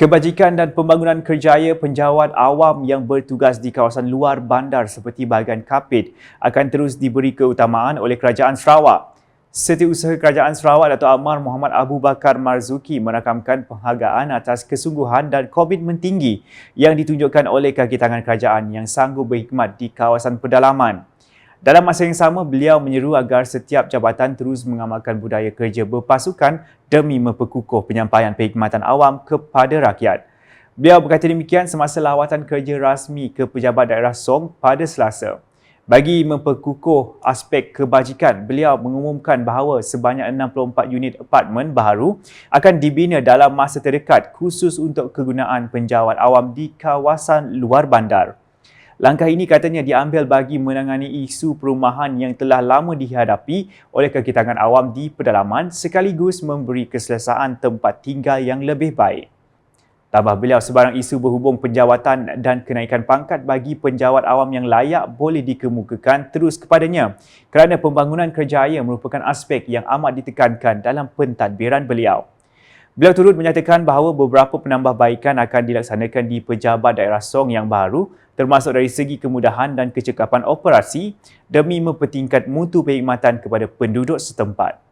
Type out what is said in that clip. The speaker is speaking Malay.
Kebajikan dan Pembangunan Kerjaya penjawat awam yang bertugas di kawasan luar bandar seperti bahagian Kapit akan terus diberi keutamaan oleh Kerajaan Sarawak. Setiausaha Kerajaan Sarawak Dato' Ammar Muhammad Abu Bakar Marzuki merakamkan penghargaan atas kesungguhan dan komitmen tinggi yang ditunjukkan oleh kaki tangan kerajaan yang sanggup berkhidmat di kawasan pedalaman. Dalam masa yang sama, beliau menyeru agar setiap jabatan terus mengamalkan budaya kerja berpasukan demi memperkukuh penyampaian perkhidmatan awam kepada rakyat. Beliau berkata demikian semasa lawatan kerja rasmi ke pejabat daerah Song pada Selasa. Bagi memperkukuh aspek kebajikan, beliau mengumumkan bahawa sebanyak 64 unit apartmen baru akan dibina dalam masa terdekat khusus untuk kegunaan penjawat awam di kawasan luar bandar. Langkah ini katanya diambil bagi menangani isu perumahan yang telah lama dihadapi oleh kekitangan awam di pedalaman sekaligus memberi keselesaan tempat tinggal yang lebih baik. Tambah beliau sebarang isu berhubung penjawatan dan kenaikan pangkat bagi penjawat awam yang layak boleh dikemukakan terus kepadanya kerana pembangunan kerjaya merupakan aspek yang amat ditekankan dalam pentadbiran beliau. Beliau turut menyatakan bahawa beberapa penambahbaikan akan dilaksanakan di pejabat daerah Song yang baru termasuk dari segi kemudahan dan kecekapan operasi demi mempertingkat mutu perkhidmatan kepada penduduk setempat.